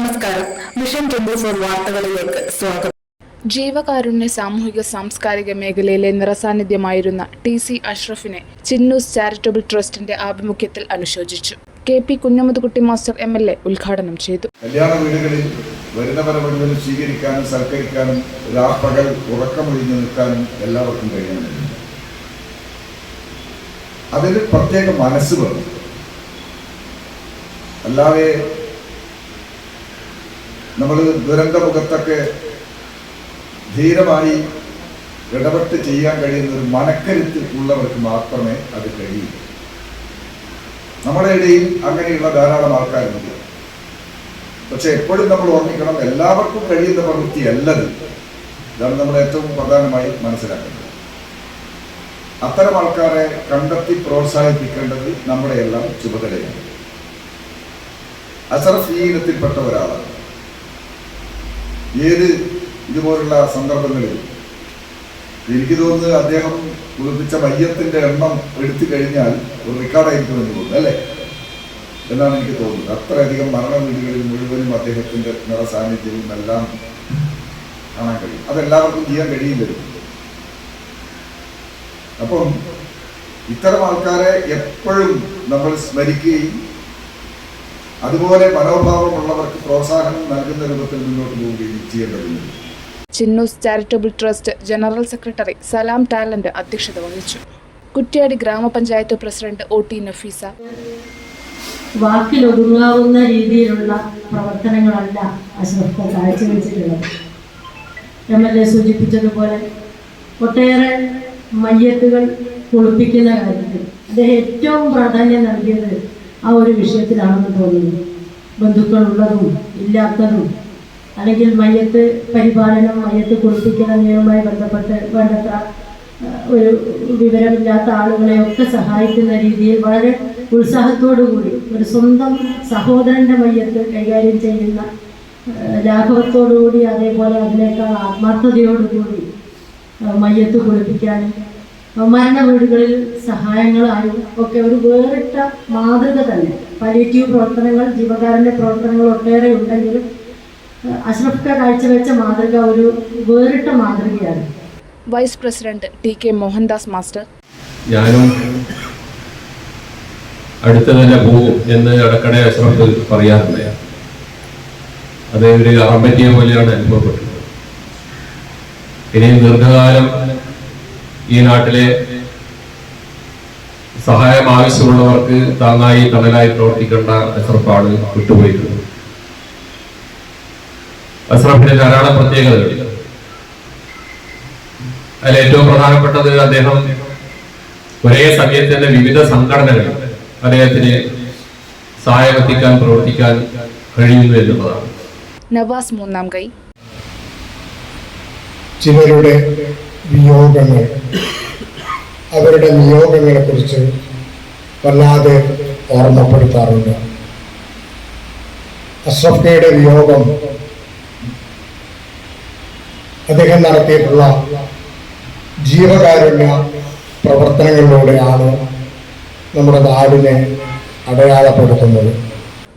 നമസ്കാരം. Mission twenty four വാർത്തകളിലേക്ക് സ്വാഗതം. ജീവകാരുണ്യ സാമൂഹിക സാംസ്കാരിക മേഖലയിലെ നിറസാന്നിധ്യമായിരുന്ന ടി സി അഷ്റഫിനെ ചിന്നൂസ് ചാരിറ്റബിൾ ട്രസ്റ്റിന്റെ ആഭിമുഖ്യത്തിൽ അനുശോചിച്ചു. K P Kunhamuthukutty master M L A ഉദ്ഘാടനം ചെയ്തു. കല്യാണ വീടുകളിൽ വരുന്നവരെ മുഴുവൻ സ്വീകരിക്കാനും സൽക്കരിക്കാനും രാപ്പകൽ ഉറക്കമൊഴിഞ്ഞു നിൽക്കാനും എല്ലാവർക്കും കഴിയുന്നുണ്ട് അതിന് പ്രത്യേക മനസ്സ് വേണം. അല്ലാതെ നമ്മൾ ദുരന്തമുഖത്തൊക്കെ ധീരമായി ഇടപെട്ട് ചെയ്യാൻ കഴിയുന്ന ഒരു മനക്കരുത്ത് ഉള്ളവർക്ക് മാത്രമേ അത് കഴിയൂ. നമ്മുടെ ഇടയിൽ അങ്ങനെയുള്ള ധാരാളം ആൾക്കാരുണ്ട്. പക്ഷെ എപ്പോഴും നമ്മൾ ഓർമ്മിക്കണം എല്ലാവർക്കും കഴിയുന്ന പ്രവൃത്തി അല്ലത് ഇതാണ് നമ്മൾ ഏറ്റവും പ്രധാനമായി മനസ്സിലാക്കേണ്ടത്. അത്തരം ആൾക്കാരെ കണ്ടെത്തി പ്രോത്സാഹിപ്പിക്കേണ്ടത് നമ്മുടെ എല്ലാം ചുമതലയാണ് അസറഫ് ഈ ഇനത്തിൽപ്പെട്ട ഒരാളാണ്. ഏത് ഇതുപോലുള്ള സന്ദർഭങ്ങളിൽ? എനിക്ക് തോന്നുന്നത് അദ്ദേഹം കുളിപ്പിച്ച മയ്യത്തിന്റെ എണ്ണം എടുത്തു കഴിഞ്ഞാൽ ഒരു റെക്കോർഡായിരിക്കുമെന്ന് തോന്നുന്നു അല്ലേ? എന്നാണ് എനിക്ക് തോന്നുന്നത്. അത്രയധികം മരണ വീടുകളിൽ മുഴുവനും അദ്ദേഹത്തിന്റെ നിറ സാന്നിധ്യവും എല്ലാം കാണാൻ കഴിയും. അതെല്ലാവർക്കും ചെയ്യാൻ കഴിയില്ലല്ലോ അപ്പം ഇത്തരം ആൾക്കാരെ എപ്പോഴും നമ്മൾ സ്മരിക്കുകയും അതുപോലെ മനോഭാവമുള്ളവർക്ക് പ്രോത്സാഹനം നൽകുന്ന രൂപത്തിൽ മുന്നോട്ട് പോവുകയും ചെയ്യേണ്ടതുണ്ട്. Chinnus charitable trust general secretary Salam talent അധ്യക്ഷത വഹിച്ചു. കുറ്റ്യാടി ഗ്രാമപഞ്ചായത്ത് പ്രസിഡന്റ് ഒ ടി നഫീസ. വാക്കിലൊതുങ്ങാവുന്ന രീതിയിലുള്ള പ്രവർത്തനങ്ങളല്ല അഷ്റഫ് കാഴ്ചവെച്ചിട്ടുള്ളത്. എം എൽ എ സൂചിപ്പിച്ചതുപോലെ ഒട്ടേറെ മയ്യത്തുകൾ കുളിപ്പിക്കുന്ന കാര്യത്തിൽ അദ്ദേഹം ഏറ്റവും പ്രാധാന്യം നൽകിയത് ആ ഒരു വിഷയത്തിലാണെന്ന് തോന്നുന്നു. ബന്ധുക്കളുള്ളതും ഇല്ലാത്തതും അല്ലെങ്കിൽ മയ്യത്ത് പരിപാലനം മയ്യത്ത് എന്നിവയുമായി ബന്ധപ്പെട്ട് വേണ്ടത്ര ഒരു വിവരമില്ലാത്ത ആളുകളെയൊക്കെ സഹായിക്കുന്ന രീതിയിൽ വളരെ കൂടി ഒരു സ്വന്തം സഹോദരന്റെ മയ്യത്ത് കൈകാര്യം ചെയ്യുന്ന ലാഘവത്തോടുകൂടി അതേപോലെ അതിനേക്കാൾ ആത്മാർത്ഥതയോടുകൂടി മയത്ത് കുളിപ്പിക്കാനും മരണ വീടുകളിൽ സഹായങ്ങളായും ഒക്കെ ഒരു വേറിട്ട മാതൃക തന്നെ. പലിയേറ്റീവ് പ്രവർത്തനങ്ങൾ ജീവകാരന്റെ പ്രവർത്തനങ്ങൾ ഒട്ടേറെ ഉണ്ടെങ്കിലും അശ്രഫ്ക കാഴ്ചവെച്ച മാതൃക ഒരു വേറിട്ട മാതൃകയാണ്. Vice president T K Mohandas master. ഞാനും അടുത്ത തന്നെ പോകും എന്ന് ഇടക്കടെ അശ്രഫ് പറയാറുണ്ട് അതേ ഒരു അറമ്പറ്റിയെ പോലെയാണ് അനുഭവപ്പെട്ടത്. ഇനിയും ദീർഘകാലം ഈ നാട്ടിലെ സഹായം ആവശ്യമുള്ളവർക്ക് താങ്ങായി തണലായി പ്രവർത്തിക്കേണ്ട അസ്രഫാണ് വിട്ടുപോയിട്ടുള്ളത്. അസ്രഫിന്റെ ധാരാളം പ്രത്യേകതകൾ. അതിൽ ഏറ്റവും പ്രധാനപ്പെട്ടത് അദ്ദേഹം ഒരേ സമയത്ത് തന്നെ വിവിധ സംഘടനകൾ അദ്ദേഹത്തിന് സഹായമെത്തിക്കാൻ പ്രവർത്തിക്കാൻ കഴിയുന്നു എന്നുള്ളതാണ്. നവാസ് മൂന്നാം കൈ ചിലരുടെ വിയോഗങ്ങൾ അവരുടെ നിയോഗങ്ങളെ കുറിച്ച് വല്ലാതെ ഓർമ്മപ്പെടുത്താറുണ്ട്. അഷ്റഫ് കയുടെ വിയോഗം അദ്ദേഹം നടത്തിയിട്ടുള്ള ജീവകാരുണ്യ പ്രവർത്തനങ്ങളിലൂടെയാണ് നമ്മുടെ നാടിനെ അടയാളപ്പെടുത്തുന്നത്.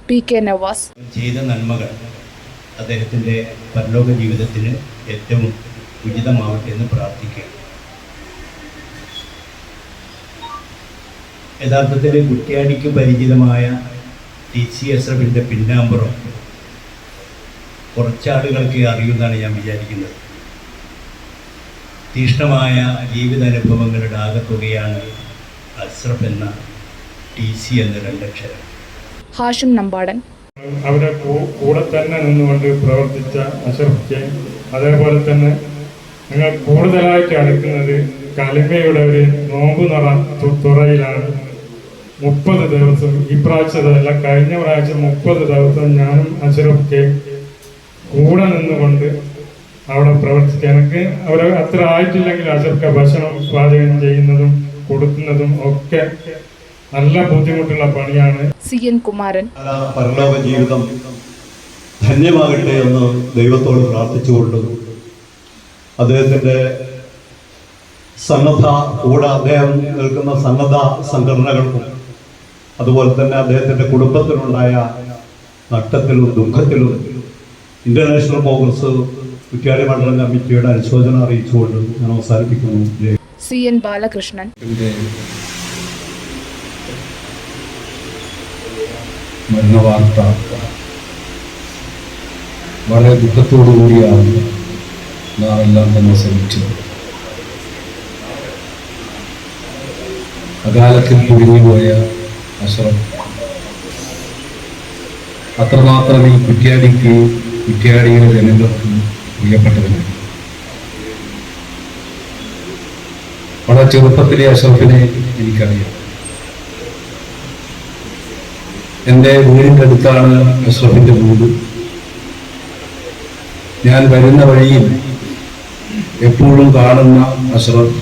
P K Navas. ചെയ്ത നന്മകൾ അദ്ദേഹത്തിന്റെ പരലോക ജീവിതത്തിന് ഏറ്റവും ഉചിതമാവട്ടെ എന്ന് പ്രാർത്ഥിക്കുക. യഥാർത്ഥത്തിൽ കുറ്റ്യാടിക്ക് പരിചിതമായ ടി സി എസ്രഫിന്റെ പിന്നാമ്പുറം കുറച്ചാളുകൾക്ക് അറിയുമെന്നാണ് ഞാൻ വിചാരിക്കുന്നത്. തീഷ്ണമായ ജീവിതാനുഭവങ്ങളുടെ ആകത്തുകയാണ് അസ്രഫ് എന്ന ടി സി എന്ന രണ്ടക്ഷരം. ഹാഷിം നമ്പാടൻ. അവരെ കൂടെ തന്നെ നിന്നുകൊണ്ട് പ്രവർത്തിച്ച അഷറഫ്ക്ക് അതേപോലെ തന്നെ ഞങ്ങൾ കൂടുതലായിട്ട് അടുക്കുന്നത് കലിമയുടെ ഒരു നോമ്പ് നിറ തുറയിലാണ്. മുപ്പത് ദിവസം ഈ പ്രാവശ്യതല്ല കഴിഞ്ഞ പ്രാവശ്യം മുപ്പത് ദിവസം ഞാനും അച്ഛനൊക്കെ കൂടെ നിന്നുകൊണ്ട് അവിടെ പ്രവർത്തിക്കുക എനിക്ക് അവർ അത്ര ആയിട്ടില്ലെങ്കിൽ അഷറഫ്ക്ക് ഭക്ഷണം പാചകം ചെയ്യുന്നതും കൊടുക്കുന്നതും ഒക്കെ നല്ല ബുദ്ധിമുട്ടുള്ള പണിയാണ്. C N Kumaran. പരലോക ജീവിതം ധന്യമാകട്ടെ എന്ന് ദൈവത്തോട് പ്രാർത്ഥിച്ചുകൊണ്ട്. അദ്ദേഹത്തിന്റെ സന്നദ്ധ കൂടെ അദ്ദേഹം നിൽക്കുന്ന സന്നദ്ധ സംഘടനകൾക്കും അതുപോലെ തന്നെ അദ്ദേഹത്തിന്റെ കുടുംബത്തിനുണ്ടായ നഷ്ടത്തിലും ദുഃഖത്തിലും ഇന്റർനാഷണൽ കോൺഗ്രസ് കുറ്റ്യാടി മണ്ഡലം കമ്മിറ്റിയുടെ അനുശോചനം അറിയിച്ചുകൊണ്ട് ഞാൻ അവസാനിപ്പിക്കുന്നു. C N Balakrishnan. മരണവാർത്ത വളരെ ദുഃഖത്തോടു കൂടിയാണ് നാം എല്ലാം തന്നെ ശ്രമിച്ചത് അകാലത്തിൽ പൊഴിഞ്ഞുപോയ അശ്രം അത്രമാത്രം ഈ കുറ്റ്യാടിക്ക് കുറ്റ്യാടിയുടെ ജനങ്ങൾക്ക് പ്രിയപ്പെട്ടവനാണ് വളരെ ചെറുപ്പത്തിലെ അശ്രഫിനെ എനിക്കറിയാം. എന്റെ വീടിന്റെ അടുത്താണ് അഷ്റഫിന്റെ വീട്. ഞാൻ വരുന്ന വഴിയിൽ എപ്പോഴും കാണുന്ന അശ്രദ്ധ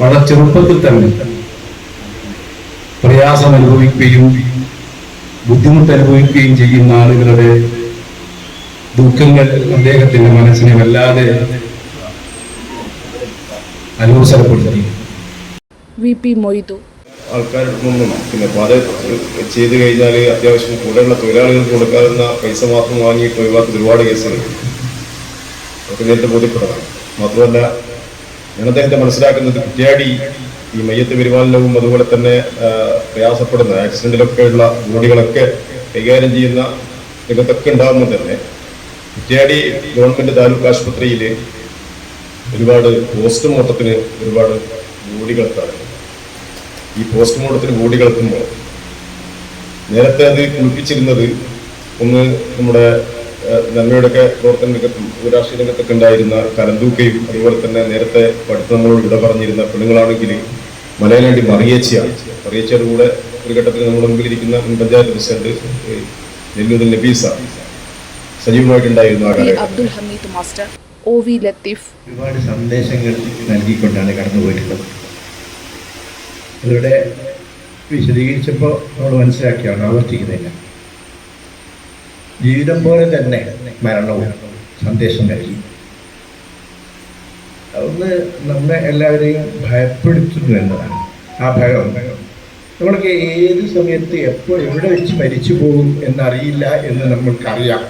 വളരെ ചെറുപ്പത്തിൽ തന്നെ പ്രയാസം അനുഭവിക്കുകയും ബുദ്ധിമുട്ട് അനുഭവിക്കുകയും ചെയ്യുന്ന ആളുകളുടെ ദുഃഖങ്ങൾ അദ്ദേഹത്തിന്റെ മനസ്സിനെ വല്ലാതെ അലോസരപ്പെടുത്തി. V P Moidu. ആൾക്കാരുടെ നിന്നും പിന്നെ അത് ചെയ്ത് കഴിഞ്ഞാൽ അത്യാവശ്യം കൂടെയുള്ള തൊഴിലാളികൾക്ക് കൊടുക്കാവുന്ന പൈസ മാത്രം വാങ്ങിയിട്ട് ഒഴിവാക്കുന്ന ഒരുപാട് അതൊക്കെ നേരിട്ട് ബോധ്യപ്പെടണം. മാത്രമല്ല ഞാൻ അദ്ദേഹത്തെ മനസ്സിലാക്കുന്നത്? കുറ്റ്യാടി ഈ മയ്യത്ത് പരിപാലനവും അതുപോലെ തന്നെ പ്രയാസപ്പെടുന്ന ആക്സിഡന്റിലൊക്കെ ഉള്ള ബോഡികളൊക്കെ കൈകാര്യം ചെയ്യുന്ന രംഗത്തൊക്കെ ഉണ്ടാകുമ്പോൾ തന്നെ. കുറ്റ്യാടി ഗവൺമെന്റ് താലൂക്ക് ആശുപത്രിയിൽ ഒരുപാട് പോസ്റ്റ്മോർട്ടത്തിന് ഒരുപാട് ബോഡികൾ എത്താറുണ്ട് ഈ പോസ്റ്റ്മോർട്ടത്തിന് ബോഡി എത്തുമ്പോൾ നേരത്തെ അത് കുളിപ്പിച്ചിരുന്നത് ഒന്ന് നമ്മുടെ നന്മയുടെയൊക്കെ പ്രവർത്തന രംഗത്തും രാഷ്ട്രീയ രംഗത്തൊക്കെ ഉണ്ടായിരുന്ന കലന്തൂക്കയും അതുപോലെ തന്നെ നേരത്തെ പഠിത്തങ്ങളോട് ഇവിടെ വിട പറഞ്ഞിരുന്ന പെണ്ണുങ്ങളാണെങ്കിൽ മലയാളി മറിയേച്ചിയാണ്. മറിയേച്ചിയുടെ കൂടെ ഒരു ഘട്ടത്തിൽ നമ്മുടെ മുമ്പിലിരിക്കുന്ന മുൻ പഞ്ചായത്ത് പ്രസിഡന്റ് നെല്ലൂരിൽ നബീസ സജീവമായിട്ടുണ്ടായിരുന്നു ആ കാലഘട്ടം Abdul Hameed master O V Latheef. ഒരുപാട് സന്ദേശങ്ങൾ നൽകിക്കൊണ്ടാണ് കടന്നുപോയിട്ടുള്ളത്. അതിവിടെ വിശദീകരിച്ചപ്പോൾ നമ്മൾ മനസ്സിലാക്കിയാണ് ആവർത്തിക്കുന്നില്ല. ജീവിതം പോലെ തന്നെ മരണവും സന്ദേശം നൽകി. അതൊന്ന് നമ്മെ എല്ലാവരെയും ഭയപ്പെടുത്തുന്നു എന്നതാണ് ആ ഭയം. നമ്മൾക്ക് ഏത് സമയത്ത് എപ്പോൾ എവിടെ വെച്ച് മരിച്ചു പോകും എന്നറിയില്ല എന്ന് നമ്മൾക്കറിയാം.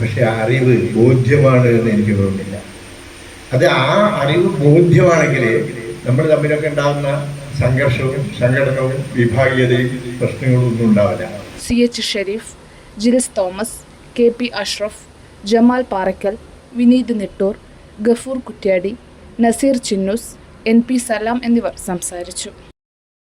പക്ഷെ ആ അറിവ് ബോധ്യമാണ് എന്ന് എനിക്ക് തോന്നുന്നില്ല. അത് ആ അറിവ് ബോധ്യമാണെങ്കിൽ നമ്മൾ തമ്മിലൊക്കെ ഉണ്ടാകുന്ന സംഘർഷവും സംഘടനവും വിഭാഗീയതയും പ്രശ്നങ്ങളും ഒന്നും ഉണ്ടാവില്ല. C H Shareef Jils Thomas K P Ashraf Jamal Parakkal Vineeth Nettoor Gafoor Kuttiadi Naseer Chinnus N P Salam എന്നിവർ സംസാരിച്ചു.